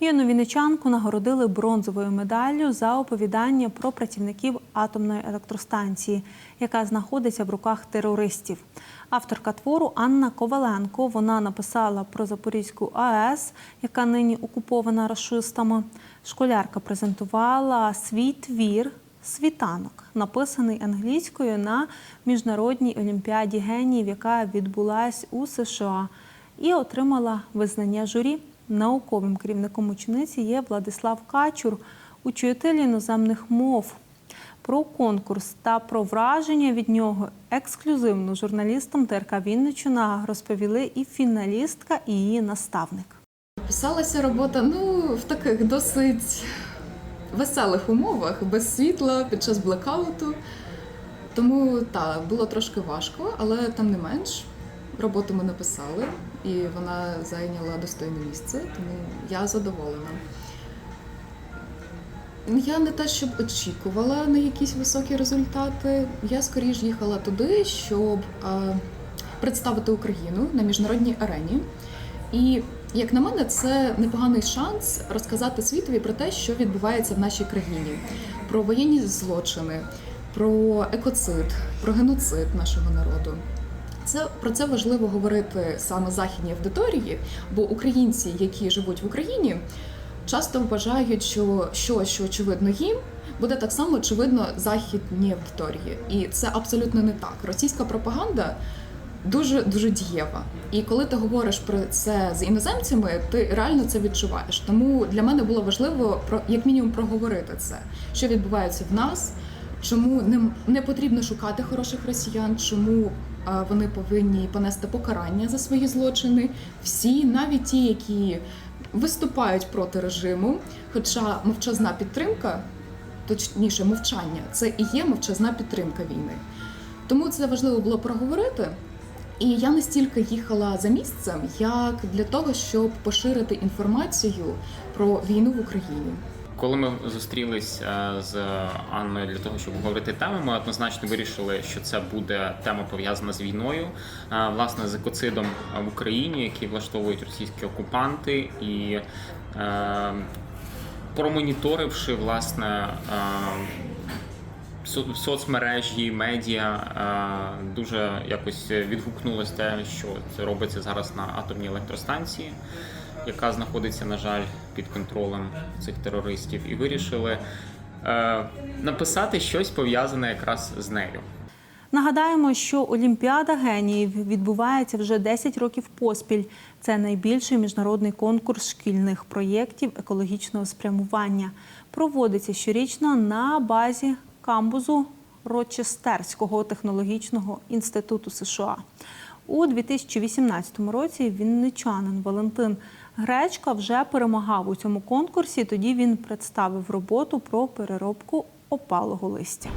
Юну вінничанку нагородили бронзовою медаллю за оповідання про працівників атомної електростанції, яка знаходиться в руках терористів. Авторка твору Анна Коваленко. Вона написала про Запорізьку АЕС, яка нині окупована рашистами. Школярка презентувала свій твір Світанок, написаний англійською на міжнародній олімпіаді геніїв, яка відбулась у США, і отримала визнання журі. Науковим керівником учениці є Владислав Качур, учитель іноземних мов. Про конкурс та про враження від нього ексклюзивно журналістам ТРК Вінниччина розповіли і фіналістка, і її наставник. Писалася робота ну, в таких досить веселих умовах, без світла, під час блекауту. Тому так, було трошки важко, але тим не менш, роботу ми написали, і вона зайняла достойне місце, тому я задоволена. Я не те, щоб очікувала на якісь високі результати. Я скоріш їхала туди, щоб представити Україну на міжнародній арені. І як на мене, це непоганий шанс розказати світові про те, що відбувається в нашій країні, про воєнні злочини, про екоцид, про геноцид нашого народу. Це про це важливо говорити саме західній аудиторії, бо українці, які живуть в Україні, часто вважають, що щось, що очевидно їм, буде так само очевидно західній аудиторії. І це абсолютно не так. Російська пропаганда дуже дуже дієва. І коли ти говориш про це з іноземцями, ти реально це відчуваєш. Тому для мене було важливо про як мінімум проговорити це, що відбувається в нас, чому не, не потрібно шукати хороших росіян, чому вони повинні понести покарання за свої злочини. Всі, навіть ті, які виступають проти режиму, хоча мовчазна підтримка, точніше, мовчання, це і є мовчазна підтримка війни. Тому це важливо було проговорити. І я не стільки їхала за місцем, як для того, щоб поширити інформацію про війну в Україні. Коли ми зустрілись е, з Анною для того, щоб говорити тему, ми однозначно вирішили, що це буде тема пов'язана з війною, е, власне, з екоцидом в Україні, який влаштовують російські окупанти, і е, промоніторивши власне. соцмережі, медіа дуже якось відгукнулось те, що це робиться зараз на атомній електростанції, яка знаходиться, на жаль, під контролем цих терористів, і вирішили е, написати щось пов'язане якраз з нею. Нагадаємо, що Олімпіада геніїв відбувається вже 10 років поспіль. Це найбільший міжнародний конкурс шкільних проєктів екологічного спрямування. Проводиться щорічно на базі камбузу Рочестерського технологічного інституту США. У 2018 році вінничанин Валентин Гречка вже перемагав у цьому конкурсі. Тоді він представив роботу про переробку опалого листя.